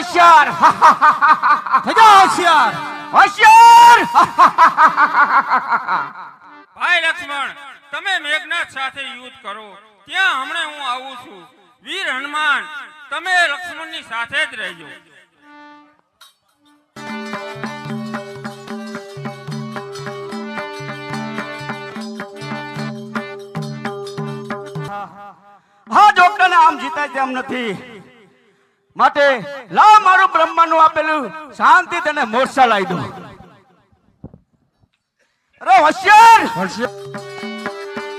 હોશિયાર. થઈ જા હોશિયાર. હોશિયાર ભાઈ લક્ષ્મણ તમે મેઘનાથ સાથે યુદ્ધ કરો. ત્યાં હમણાં હું આવું છું. વીર હનુમાન તમે લક્ષ્મણની સાથે જ રહેજો. હા જોકટાને આમ જીતાય તેમ નથી. માટે લાવ મારું બ્રહ્માનું આપેલું શાંતિ તેને મોરસા લાવી દો અરે હોશિયાર!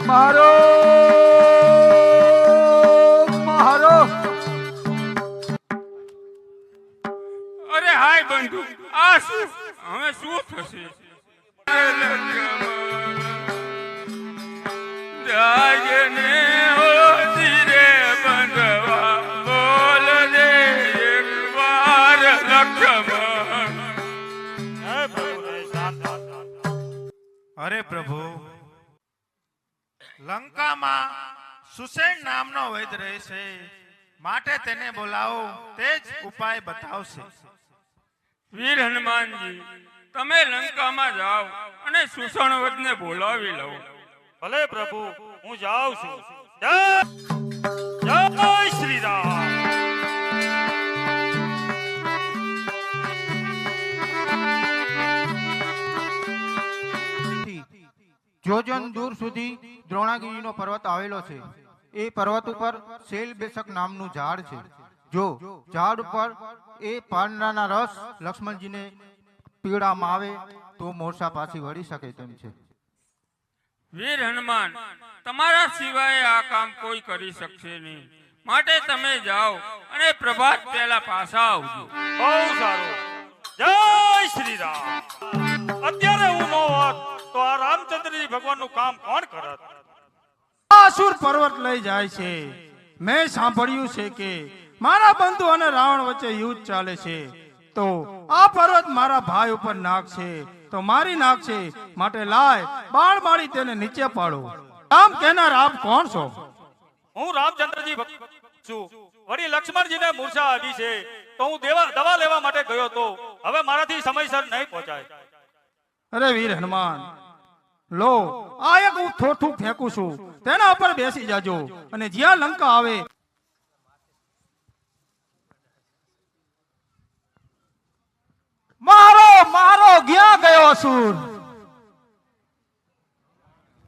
મારો મારો. અરે હાય બંધુ, આ શું? હવે શું થશે? અરે પ્રભુ લંકામાં સુસેન નામનો વૈદ રહેશે માટે તેને બોલાવો તે જ ઉપાય બતાવશે. વીર હનુમાનજી તમે લંકામાં જાઓ અને સુષણવદને બોલાવી લો ભલે પ્રભુ હું જાઉં છું. જય જય શ્રી રામ. જોજન દૂર સુધી દ્રોણાગીરીનો પર્વત આવેલો છે. એ પર્વત ઉપર શેલ બેસક નામનું ઝાડ છે. જો ઝાડ ઉપર એ પાંદડાના રસ લક્ષ્મણજીને પીડામાં આવે તો મોરસા પાછી વળી શકે તેમ છે. વીર હનુમાન, તમારા સિવાય આ કામ કોઈ કરી શકશે નહીં. માટે તમે જાઓ અને પ્રભાત પહેલા પાછા આવજો. બહુ સારું. જય શ્રી રામ. ભગવાનનું કામ કોણ કરત આસુર પર્વત લઈ જાય છે. મેં સાંભળ્યું છે કે મારા બંધુ અને રાવણ વચ્ચે યુદ્ધ ચાલે છે. તો આ પર્વત મારા ભાઈ ઉપર નાખશે તો મારી નાખશે માટે લાય બાળ મારી તેને નીચે પાડો. આમ કેનાર આપ કોણ છો? હું રામચંદ્રજી છું. વળી લક્ષ્મણજીને મૂર્છા આવી છે. તો હું દેવા દવા લેવા માટે ગયો તો હવે મારાથી સમયસર નહીં પહોંચાય. અરે વીર હનુમાન લો, આ એક હું થોઠું ફેંકું છું. તેના ઉપર બેસી જાજો. અને જ્યાં લંકા આવે મારો મારો, ક્યાં ગયો અસુર?